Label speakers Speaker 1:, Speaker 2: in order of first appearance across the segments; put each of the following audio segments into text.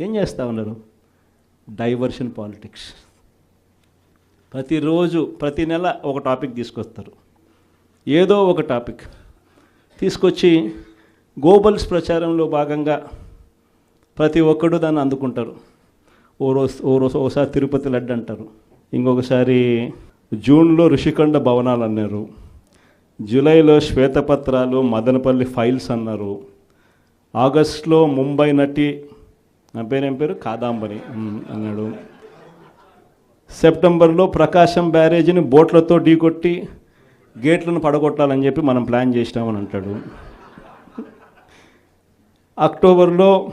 Speaker 1: ఏం చేస్తూ ఉన్నారు? డైవర్షన్ పాలిటిక్స్ ప్రతిరోజు ప్రతి నెల ఒక టాపిక్ తీసుకొస్తారు. ఏదో ఒక టాపిక్ తీసుకొచ్చి గోబల్స్ ప్రచారంలో భాగంగా ప్రతి ఒక్కడు దాన్ని అందుకుంటారు. ఓ రోజు ఓ రోజు ఒకసారి తిరుపతి లడ్డు అంటారు. ఇంకొకసారి జూన్లో ఋషికొండ భవనాలు అన్నారు. జూలైలో శ్వేతపత్రాలు మదనపల్లి ఫైల్స్ అన్నారు. ఆగస్టులో ముంబై నటి నా పేరేం పేరు? కాదాంబరి. అన్నాడు. సెప్టెంబర్లో ప్రకాశం బ్యారేజీని బోట్లతో ఢీకొట్టి గేట్లను పడగొట్టాలని చెప్పి మనం ప్లాన్ చేసినామని అంటాడు. అక్టోబర్లో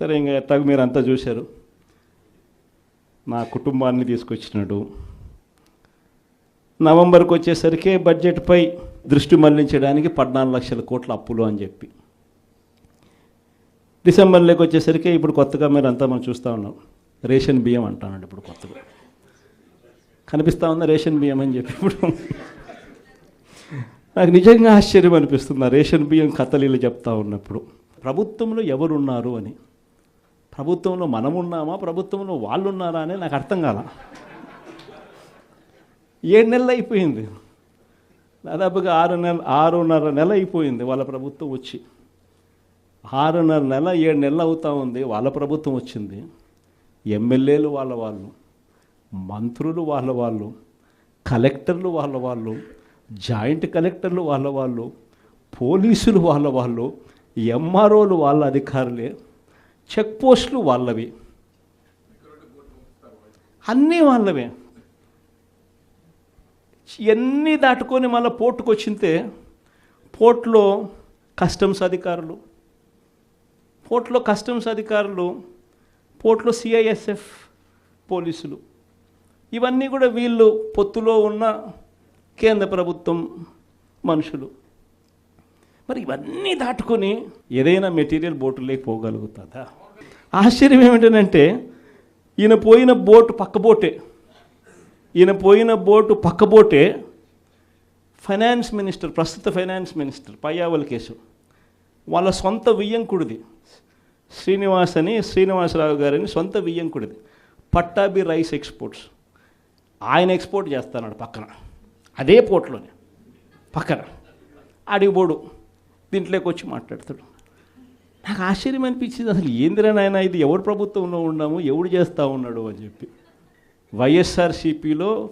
Speaker 1: సరే ఇంకా ఎట్టాగ మీరు అంతా చూశారు. నా కుటుంబాన్ని తీసుకొచ్చినాడు. నవంబర్కి వచ్చేసరికి బడ్జెట్పై దృష్టి మళ్ళించడానికి పద్నాలుగు లక్షల కోట్ల అప్పులు అని చెప్పి. డిసెంబర్లోకి వచ్చేసరికి ఇప్పుడు కొత్తగా మీరు అంతా మనం చూస్తూ ఉన్నాం. రేషన్ బియ్యం అంటానండి ఇప్పుడు కొత్తగా. కనిపిస్తూ ఉందా రేషన్ బియ్యం అని చెప్పి ఇప్పుడు? నాకు నిజంగా ఆశ్చర్యం అనిపిస్తుంది. ఆ రేషన్ బియ్యం కథలీలు చెప్తా ఉన్నప్పుడు. ప్రభుత్వంలో ఎవరున్నారు అని? ప్రభుత్వంలో మనం ఉన్నామా ప్రభుత్వంలో వాళ్ళు ఉన్నారా అని నాకు అర్థం కాల. ఏడు నెలలు అయిపోయింది. దాదాపుగా ఆరు నెల ఆరున్నర నెల అయిపోయింది వాళ్ళ ప్రభుత్వం వచ్చి. ఆరున్నర నెల ఏడు నెలలు అవుతా ఉంది. వాళ్ళ ప్రభుత్వం వచ్చింది. ఎమ్మెల్యేలు వాళ్ళ వాళ్ళు మంత్రులు వాళ్ళ వాళ్ళు కలెక్టర్లు వాళ్ళ వాళ్ళు జాయింట్ కలెక్టర్లు వాళ్ళ వాళ్ళు పోలీసులు వాళ్ళ వాళ్ళు ఎంఆర్ఓలు వాళ్ళ అధికారులే చెక్ పోస్టులు వాళ్ళవి. అన్నీ వాళ్ళవే. ఇవన్నీ దాటుకొని మళ్ళీ పోర్టుకు వచ్చింతే పోర్టులో కస్టమ్స్ అధికారులు పోర్ట్లో కస్టమ్స్ అధికారులు పోర్ట్లో సిఐఎస్ఎఫ్ పోలీసులు. ఇవన్నీ కూడా వీళ్ళు పొత్తులో ఉన్న కేంద్ర ప్రభుత్వం మనుషులు. మరి ఇవన్నీ దాటుకొని ఏదైనా మెటీరియల్ బోటులోకి పోగలుగుతుందా? ఆశ్చర్యం ఏమిటంటే ఈయన పోయిన బోటు పక్క బోటే ఈయన పోయిన బోటు పక్క బోటే ఫైనాన్స్ మినిస్టర్ ప్రస్తుత ఫైనాన్స్ మినిస్టర్ పయ్యావల్ కేసు వాళ్ళ సొంత వియ్యంకుడిది శ్రీనివాస్ అని శ్రీనివాసరావు గారని సొంత వియ్యంకుడిది పట్టాభి రైస్ ఎక్స్పోర్ట్స్. ఆయన ఎక్స్పోర్ట్ చేస్తున్నాడు పక్కన. అదే పోర్ట్లోనే. పక్కన. అడిగిపోడు దీంట్లోకి వచ్చి మాట్లాడతాడు. నాకు ఆశ్చర్యం అనిపించింది అసలు ఏందిరా నాయన ఇది? ఎవరు ప్రభుత్వంలో ఉన్నాము? ఎవడు చేస్తూ ఉన్నాడు అని చెప్పి. వైఎస్ఆర్సీపీలో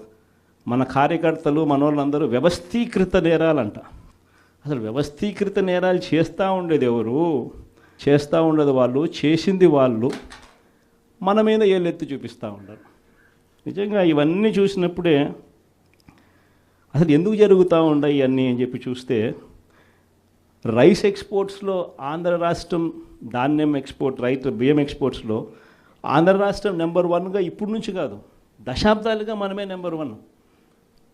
Speaker 1: మన కార్యకర్తలు మనోళ్ళందరూ వ్యవస్థీకృత నేరాలంట. అసలు వ్యవస్థీకృత నేరాలు చేస్తూ ఉండేది ఎవరు? చేస్తూ ఉండేది వాళ్ళు చేసింది వాళ్ళు మన మీద ఏళ్ళెత్తి చూపిస్తూ ఉండరు. నిజంగా ఇవన్నీ చూసినప్పుడే అసలు ఎందుకు జరుగుతూ ఉన్నాయి ఇవన్నీ అని చెప్పి చూస్తే రైస్ ఎక్స్పోర్ట్స్లో ఆంధ్ర రాష్ట్రం ధాన్యం ఎక్స్పోర్ట్ రైతు బియ్యం ఎక్స్పోర్ట్స్లో ఆంధ్ర రాష్ట్రం నెంబర్ వన్గా ఇప్పుడు నుంచి కాదు దశాబ్దాలుగా మనమే నెంబర్ వన్.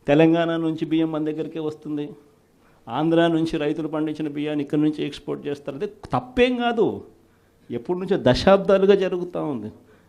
Speaker 1: తెలంగాణ నుంచి బియ్యం మన దగ్గరికే వస్తుంది. ఆంధ్ర నుంచి రైతులు పండించిన బియ్యాన్ని ఇక్కడ నుంచి ఎక్స్పోర్ట్ చేస్తారు. అదే తప్పేం కాదు. ఎప్పటి నుంచో దశాబ్దాలుగా జరుగుతూ ఉంది.